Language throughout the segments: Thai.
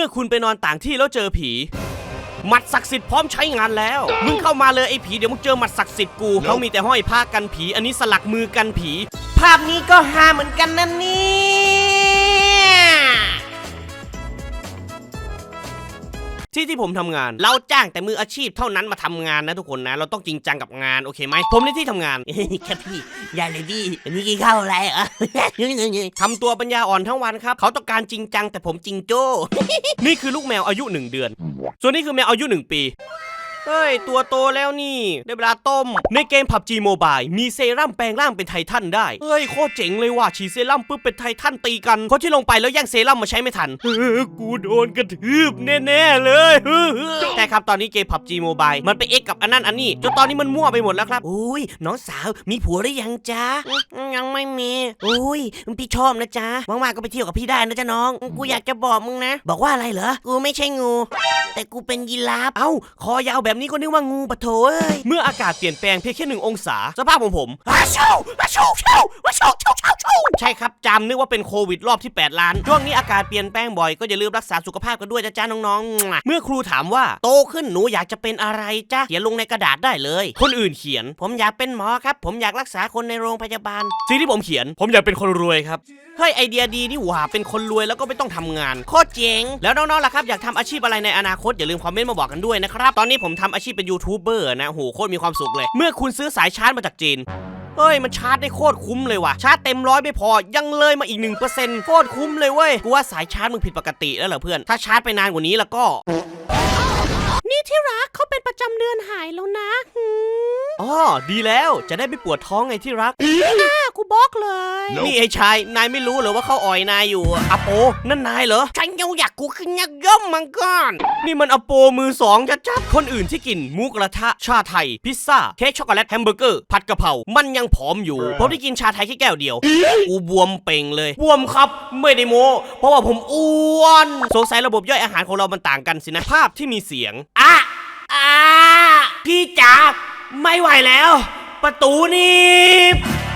มื่อคุณไปนอนต่างที่แล้วเจอผีหมัดศักดิ์สิทธิ์พร้อมใช้งานแล้ว มึงเข้ามาเลยไอ้ผีเดี๋ยวมึงเจอหมัดศักดิ์สิทธิ์กูเขามีแต่ห้อยผ้ากันผี อันนี้สลักมือกันผี ภาพนี้ก็ฮาเหมือนกันนะเนี่ย ที่ที่ผมทำงาน เราจ้างแต่มืออาชีพเท่านั้นมาทำงานนะทุกคนนะ เราต้องจริงจังกับงานโอเคไหมผมในที่ทำงานครับพี่ยายเลยพี่วันนี้กินข้าวอะไรเหรอทำตัวปัญญาอ่อนทั้งวันครับ เขาต้องการจริงจังแต่ผมจริงโจ้ นี่คือลูกแมวอายุ1เดือน ส่วนนี้คือแมวอายุ1ปี เฮ้ย ตัวโตแล้วนี่ ได้เวลาต้ม ในเกม PUBG Mobile มีเซรั่มแปลงร่างเป็นไททันได้ เฮ้ย โคตรเจ๋งเลยว่ะฉีดเซรั่มปุ๊บเป็นไททันตีกันคนที่ลงไปแล้วแย่งเซรั่มมาใช้ไม่ทันเออกูโดนกระทืบแน่ๆเลยแต่ครับตอนนี้เกม PUBG Mobile มันไปเอ็กกับอันนั้นอันนี้จนตอนนี้มันมั่วไปหมดแล้วครับอุ้ยน้องสาวมีผัวหรือยังจ๊ะยังไม่มีอุ้ยพี่ชอบนะจ๊ะว่างๆก็ไปเที่ยวกับพี่ได้นะจ๊ะน้อง กูอยากจะบอกมึงนะ บอกว่าอะไรเหรอกูไม่ใช่งู แต่กูเป็นยีราฟเอ้าคอยาวแบบนี้ก็นึกว่างูปะโถเอ้ยเมื่ออากาศเปลี่ยนแปลงเพียงแค่หนึ่งองศาสภาพของผมอาชูอาชูชูอาชูชูชูชูใช่ครับจำนึกว่าเป็นโควิดรอบที่ 8 ล้านช่วงนี้อากาศเปลี่ยนแปลงบ่อยก็อย่าลืมรักษาสุขภาพกันด้วยนะจ๊ะน้องๆ เมื่อครูถามว่าโตขึ้นหนูอยากจะเป็นอะไรจ๊ะเขียนลงในกระดาษได้เลย คนอื่นเขียน ผมอยากเป็นหมอครับ ผมอยากรักษาคนในโรงพยาบาลสิ่งที่ผมเขียน ผมอยากเป็นคนรวยครับเฮ้ยไอเดียดีนี่หว่าเป็นคนรวยแล้วก็ไม่ต้องทำงานโคตรเจ๋งแล้วน้องๆล่ะครับอยากทำอาชีพอะไรในอนาคตอย่าลืมคอมเมนต์มาบอกกันด้วยนะครับตอนนี้ผมทำอาชีพเป็นยูทูบเบอร์นะโหโคตรมีความสุขเลย เมื่อคุณซื้อสายชาร์จมาจากจีนเฮ้ย มันชาร์จได้โคตรคุ้มเลยว่ะ ชาร์จเต็มร้อยไม่พอ ยังเลยมาอีก 1%โคตรคุ้มเลยเว้ย กูว่าสายชาร์จมึงผิดปกติแล้วเหรอเพื่อน ถ้าชาร์จไปนานกว่านี้แล้วก็ นี่ที่รักเขาเป็นประจำเดือนหายแล้วนะอ๋อดีแล้วจะได้ไม่ปวดท้องไงที่รักกูบอกเลย นี่ไอ้ชาย นายไม่รู้เหรอว่าเขาอ่อยนายอยู่อะอโป นั่นนายเหรอ ฉันยังอยากกูขึ้นยักย่อมมังกรนี่มันอโปมือสองจัดๆคนอื่นที่กินหมูกระทะชาไทย พิซซ่า เค้กช็อกโกแลตแฮมเบอร์เกอร์ ผัดกะเพรามันยังผอมอยู่ผมได้กินชาไทยแค่แก้วเดียวกูบวมเป่งเลยบวมครับ ไม่ได้โมเพราะว่าผมอ้วนสงสัยระบบย่อยอาหารของเรามันต่างกันสินะภาพที่มีเสียงอะอะพี่จ๋าไม่ไหวแล้ว ประตูนี่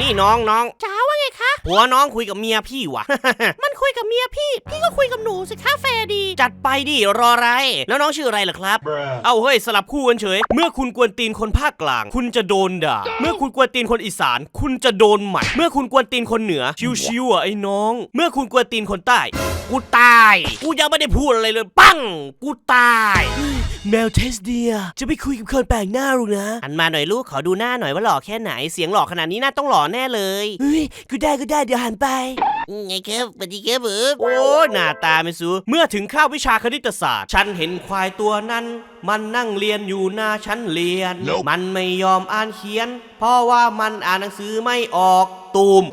นี่น้องน้องจ๋าว่าไงคะ ผัวน้องคุยกับเมียพี่ว่ะ มันคุยกับเมียพี่ พี่ก็คุยกับหนูสิคะแฟร์ดี จัดไปดิรออะไร แล้วน้องชื่ออะไรล่ะครับ เอาเฮ้ยสลับคู่กันเฉย เมื่อคุณกวนตีนคนภาคกลาง คุณจะโดนด่า เมื่อคุณกวนตีนคนอีสาน คุณจะโดนหมัด เมื่อคุณกวนตีนคนเหนือ ชิวๆอะไอ้น้อง เมื่อคุณกวนตีนคนใต้ กูตาย กูยังไม่ได้พูดอะไรเลย ปังกูตาย แมวเทสเดีย จะไปคุยกับคนแปลกหน้าหรอกนะอันมาหน่อยลูกขอดูหน้าหน่อยว่าหล่อแค่ไหนเสียงหล่อขนาดนี้น่าต้องหล่อแน่เลยเฮ้ยก็ได้ก็ได้เดี๋ยวหันไป ไงครับสวัสดีครับผมโอ้หน้าตาไม่สูเมื่อถึงข้าววิชาคณิตศาสตร์ ฉันเห็นควายตัวนั้น มันนั่งเรียนอยู่หน้าชั้นเรียน มันไม่ยอมอ่านเขียน เพราะว่ามันอ่านหนังสือไม่ออกตูม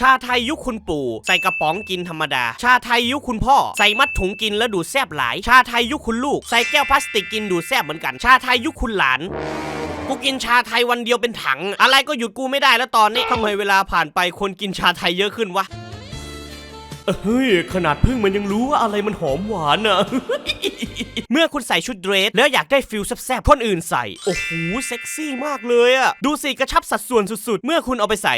ชาไทยยุคคุณปู่ ใส่กระป๋องกินธรรมดา ชาไทยยุคคุณพ่อ ใส่มัดถุงกินแล้วดูดแซบหลาย ชาไทยยุคคุณลูก ใส่แก้วพลาสติกกินดูดแซบเหมือนกัน ชาไทยยุคคุณหลานกูกินชาไทยวันเดียวเป็นถัง อะไรก็หยุดกูไม่ได้แล้วตอนนี้ทำไมเวลาผ่านไปคนกินชาไทยเยอะขึ้นวะ เฮ้ย ขนาดพึ่งมันยังรู้ว่าอะไรมันหอมหวานอะ เมื่อคุณใส่ชุดเดรส แล้วอยากได้ฟิลแซ่บๆคนอื่นใส่ โอ้โห เซ็กซี่มากเลยอะดูสิกระชับสัดส่วนสุดๆ เมื่อคุณเอาไปใส่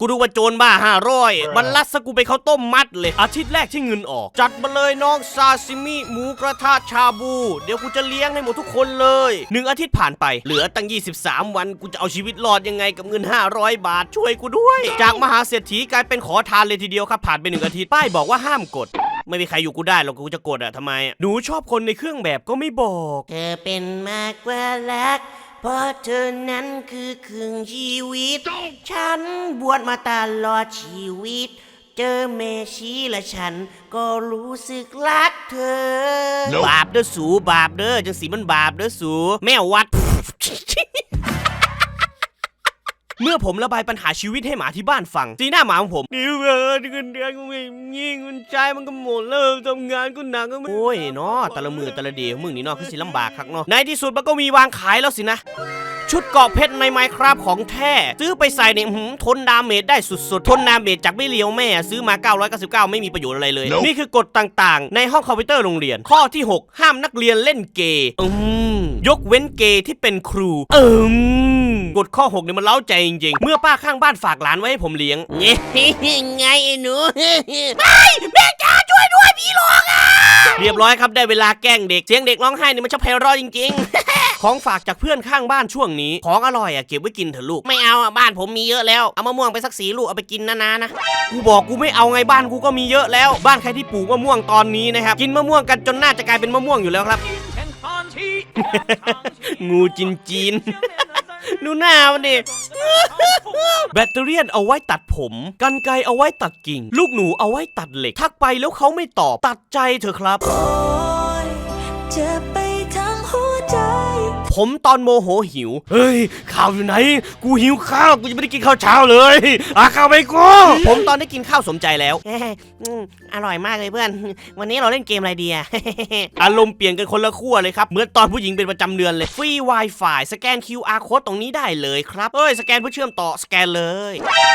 กูดูว่าโจรบ้าห้าร้อยมันลัดสกูไปเขาวต้มมัดเลย อาทิตย์แรกที่เงินออก จัดมาเลยน้องซาซิมิหมูกระทะชาบู เดี๋ยวกูจะเลี้ยงให้หมดทุกคนเลยหนึ่งอาทิตย์ผ่านไปเหลือตั้ง 23 วันกูจะเอาชีวิตรอดยังไงกับเงิน 500 บาทช่วยกูด้วย จากมหาเศรษฐีกลายเป็นขอทานเลยทีเดียวครับผ่านไปหนึ่งอาทิตย์ป้ายบอกว่าห้ามกด ไม่มีใครอยู่กูได้หรอกกูจะกดอะทำไมอะหนูชอบคนในเครื่องแบบก็ไม่บอก เธอเป็นมากกว่ารัก เพราะเธอนั้นคือครึ่งชีวิต ฉันบวชมาตลอดชีวิต เจอเมชีและฉันก็รู้สึกรักเธอ บาปเด้อสูบาปเด้อจังสีมันบาปเด้อสูแม่วัด เมื่อผมระบายปัญหาชีวิตให้หมาที่บ้านฟังสีหน้าหมาของผมนี่เออเงินเดือนก็ไม่มีเงินใจายมันก็หมดแล้วทำงานก็หนักก็ไม่โอ้ยเนาะแต่ละมือแต่ละเดียวมึงนี่เนาะคือสิลำบากคักเนาะในที่สุดมันก็มีวางขายแล้วสินะชุดเกราะเพชรในไมครับของแท้ ซื้อไปใส่เนี่ยหืมทนดาเมจได้สุดๆ ทนดาเมจจากไม่เลียวแม่ ซื้อมา 999 ไม่มีประโยชน์อะไรเลย นี่คือกฎต่างๆ ในห้องคอมพิวเตอร์โรงเรียน ข้อที่ 6 ห้ามนักเรียนเล่นเกย์อืม ยกเว้นเกย์ที่เป็นครู เอิมกฎข้อ6เนี่ยมันเล้าใจจริงๆ เมื่อป้าข้างบ้านฝากหลานไว้ให้ผมเลี้ยงเนี่ยไงไอ้หนูไม่แม่จ๋าช่วยด้วยพี่หลอกอะเรียบร้อยครับได้เวลาแกล้งเด็กเสียงเด็กร้องไห้เนี่ยมันชอบไพเราะจริง ๆ ของฝากจากเพื่อนข้างบ้านช่วงนี้ ของอร่อยอะเก็บไว้กินเถอะลูก ไม่เอาอะบ้านผมมีเยอะแล้ว เอามะม่วงไปสักสีลูกเอาไปกินนะนะนะ กูบอกกูไม่เอาไงบ้านกูก็มีเยอะแล้ว บ้านใครที่ปลูกมะม่วงตอนนี้นะครับ กินมะม่วงกันจนน่าจะกลายเป็นมะม่วงอยู่แล้วครับ งูจินจีนดูหน้ามันดิ แบตเตอรี่ยนเอาไว้ตัดผม กันไกรเอาไว้ตัดกิ่ง ลูกหนูเอาไว้ตัดเหล็ก ทักไปแล้วเขาไม่ตอบ ตัดใจเถอะครับ ผมตอนโมโหหิว เฮ้ยข้าวอยู่ไหน กูหิวข้าวกูจะไม่ได้กินข้าวเช้าเลยอาข้าวไปกู ผมตอนได้กินข้าวสมใจแล้วเฮ้ยอืมอร่อยมากเลยเพื่อน วันนี้เราเล่นเกมอะไรดีอะอารมณ์เปลี่ยนกันคนละขั้วเลยครับ เหมือนตอนผู้หญิงเป็นประจำเดือนเลย ฟรี Wi-Fi สแกน QR code ตรงนี้ได้เลยครับ เอ้ย สแกนเพื่อเชื่อมต่อ สแกนเลยอ่า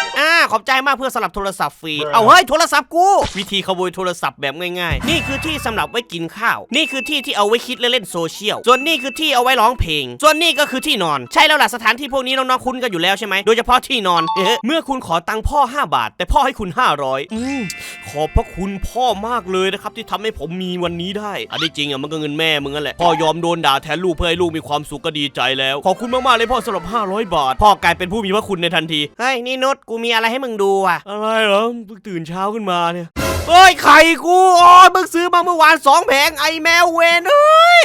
ขอบใจมากเพื่อสลับโทรศัพท์ฟรี เอาเฮ้ยโทรศัพท์กู วิธีขโมยโทรศัพท์แบบง่ายๆ นี่คือที่สำหรับไว้กินข้าว นี่คือที่ที่เอาไว้คิดและเล่นโซเชียล ส่วนนี่คือที่เอาไว้ร้องเพลง ส่วนนี่ก็คือที่นอน ใช่แล้วล่ะสถานที่พวกนี้น้องๆคุ้นกันอยู่แล้วใช่ไหมโดยเฉพาะที่นอน เมื่อคุณขอตังค์พ่อ 5 บาท แต่พ่อให้คุณ 500อืมขอบพระคุณพ่อมากเลยนะครับที่ทำให้ผมมีวันนี้ได้ อันนี้จริงอะมันก็เงินแม่มึงนั่นแหละ พ่อยอมโดนด่าแทนลูกเพื่อให้ลูกมีความสุขก็ดีใจแล้ว ขอบคุณมากๆเลยพ่อสำหรับ 500 บาท พ่อกลายเป็นผู้มีพระคุณในทันที เฮ้ยนี่นุชกูมีอะไรให้มึงดูอะอะไรเหรอเพิ่งตื่นเช้าขึ้นมาเนี่ยเฮ้ยไข่กูอ๋อมึงซื้อมาเมื่อวานสองแผงไอแมวเวนเอ้ย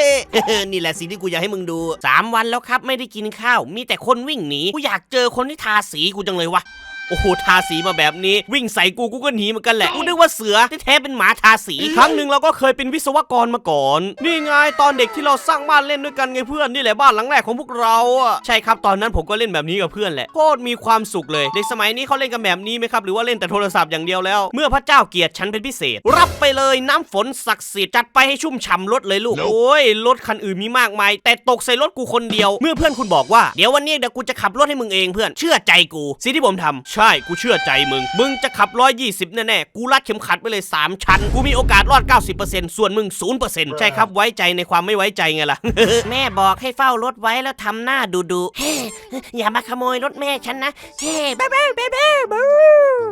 นี่แหละสิ่งที่กูอยากให้มึงดูสามวันแล้วครับไม่ได้กินข้าว มีแต่คนวิ่งหนี กูอยากเจอคนที่ทาสีกูจังเลยวะ โอ้โหทาสีมาแบบนี้ วิ่งใส่กูกูก็หนีเหมือนกันแหละกูนึกว่าเสือที่แท้เป็นหมาทาสีครั้งหนึ่งเราก็เคยเป็นวิศวกรมาก่อน นี่ไงตอนเด็กที่เราสร้างบ้านเล่นด้วยกันไงเพื่อนนี่แหละบ้านหลังแรกของพวกเราอะใช่ครับตอนนั้นผมก็เล่นแบบนี้กับเพื่อนแหละโคตรมีความสุขเลยเด็กสมัยนี้เขาเล่นกันแบบนี้ไหมครับหรือว่าเล่นแต่โทรศัพท์อย่างเดียวแล้ว เมื่อพระเจ้าเกียรติฉันเป็นพิเศษ รับไปเลยน้ำฝนศักดิ์สิทธิ์จัดไปให้ชุ่มฉ่ำรถเลยลูกโอ้ยรถคันอื่นมีมากมาย แต่ตกใส่รถกูคนเดียว เมื่อเพื่อนคุณบอกว่าเดี๋ยววันนี้เดี๋ยวกูจะขับรถให้มึงเองเพื่อนเชื่อใจกูสิ่งที่ผมทำใช่ กูเชื่อใจมึง มึงจะขับ 120 แน่ๆ กูรัดเข็มขัดไปเลย 3 ชั้น กูมีโอกาสรอด 90%ส่วนมึง 0%ใช่ครับไว้ใจในความไม่ไว้ใจไงล่ะ แม่บอกให้เฝ้ารถไว้แล้วทำหน้าดุดุเฮ้อย่ามาขโมยรถแม่ฉันนะเฮ้บ้าบ้าบ้าบ้าบ้า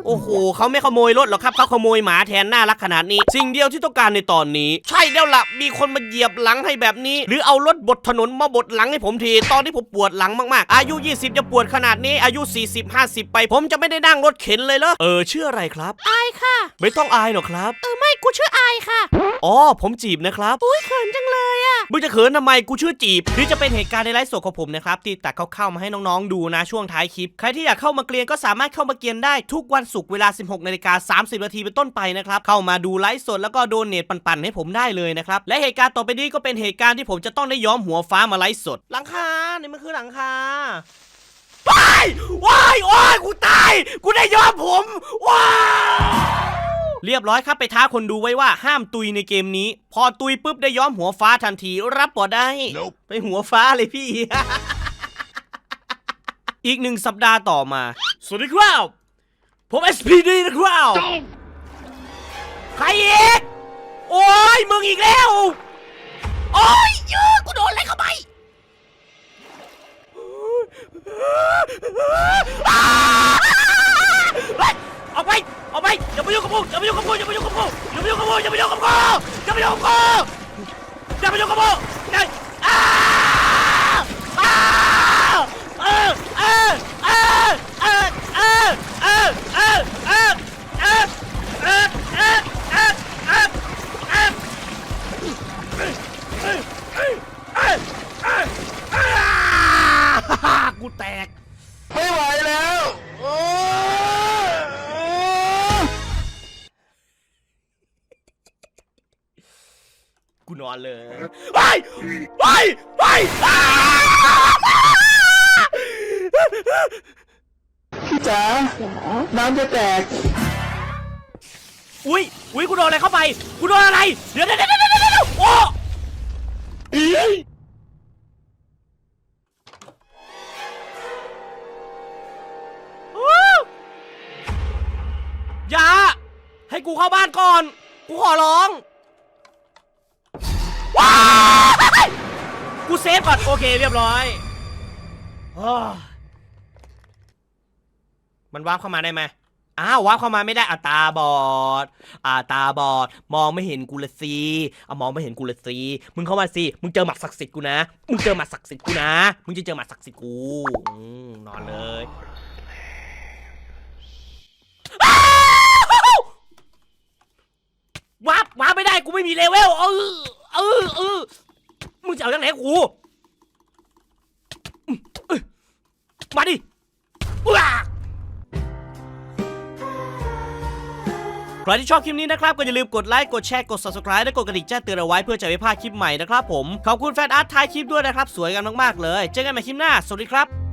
โอ้โหเขาไม่ขโมยรถหรอกครับเขาขโมยหมาแทนน่ารักขนาดนี้ สิ่งเดียวที่ต้องการในตอนนี้ ใช่แล้วล่ะมีคนมาเหยียบหลังให้แบบนี้ หรือเอารถบดถนนมาบดหลังให้ผมที ตอนที่ผมปวดหลังมากๆ อายุ 20 จะปวดขนาดนี้อายุ 40 50 ไปผมจะไม่ได้นั่งรถเข็นเลยเหรอ เออชื่ออะไรครับ อายค่ะ ไม่ต้องอายหรอกครับ เออไม่กูชื่ออายค่ะ อ๋อ ผมจีบนะครับ อุ้ยเขินจังเลยอะมึงจะเขินทำไมกูชื่อจีบหรือจะเป็นเหตุการณ์ในไลฟ์สดของผมนะครับที่ตัดเข้าๆมาให้น้องๆดูนะช่วงท้ายคลิป ใครที่อยากเข้ามาเกรียนก็สามารถเข้ามาเกรียนได้ทุกวันศุกร์เวลา 16นาฬิกา30นาทีเป็นต้นไปนะครับเข้ามาดูไลฟ์สดแล้วก็โดนเนทปั่นๆให้ผมได้เลยนะครับและเหตุการณ์ต่อไปนี้ก็เป็นเหตุการณ์ที่ผมจะต้องได้ย้อมหัวฟ้ามาไลฟ์สด หลังคานี่มันคือหลังคา ว้ายว้ายว้ายกูตาย กูได้ย้อมผมว้ายเรียบร้อยครับไปท้าคนดูไว้ว่าห้ามตุยในเกมนี้ พอตุยปุ๊บได้ย้อมหัวฟ้าทันทีรับบ่ได้ ไปหัวฟ้าเลยพี่ อีกหนึ่งสัปดาห์ต่อมา สวัสดีครับ ผม SPD นะครับใครอีก โอ้ยมึงอีกแล้ว โอ้ยเยอะกูโดนอะไรเข้าไป อ้าวเฮ้ยออกไปออกไปอย่ามายุ่งกับกูอย่ามายุ่งกับกูอย่ามายุ่งกับกูอย่ามายุ่งกับกูอย่ามายุ่งกับกูอย่ามายุ่งกับกูอย่ามายุ่งกับกูอย่าอ้าวอ้าวเออเออเออ อนเลยไปไปไปพี่จ๋าน้ำจะแตก อุ้ยอุ้ยกูโดนอะไรเข้าไปกูโดนอะไร เดี๋ยวเดี๋ยวเดี๋ยวเดี๋ยวเดี๋ยวโอ้อย่าให้กูเข้าบ้านก่อน กูขอร้อง ว้ายกูเซฟก่อนโอเคเรียบร้อยอ้อมันวาร์ปเข้ามาได้ไหมอ้าววาร์ปเข้ามาไม่ได้อาตาบอดอาตาบอด มองไม่เห็นกูละสิอะมองไม่เห็นกูละสิมึงเข้ามาสิมึงเจอหมัดศักดิ์สิทธิ์กูนะมึงเจอหมัดศักดิ์สิทธิ์กูนะมึงจะเจอหมัดศักดิ์สิทธิ์กูอืมนอนเลยอ้าววาร์ปวาร์ปไม่ได้กูไม่มีเลเวลเออ เออเออมึงจะเอาจากไหนกูมเอ้ยมาดิว้าใครที่ชอบคลิปนี้นะครับ ก็อย่าลืมกดไลค์ กดแชร์ กด subscribe และกดกระดิ่งแจ้งเตือนเอาไว้เพื่อจะไม่พลาดคลิปใหม่นะครับผม ขอบคุณแฟนอาร์ตท้ายคลิปด้วยนะครับ สวยกันมาก ๆ เลย เจอกันใหม่คลิปหน้า สวัสดีครับ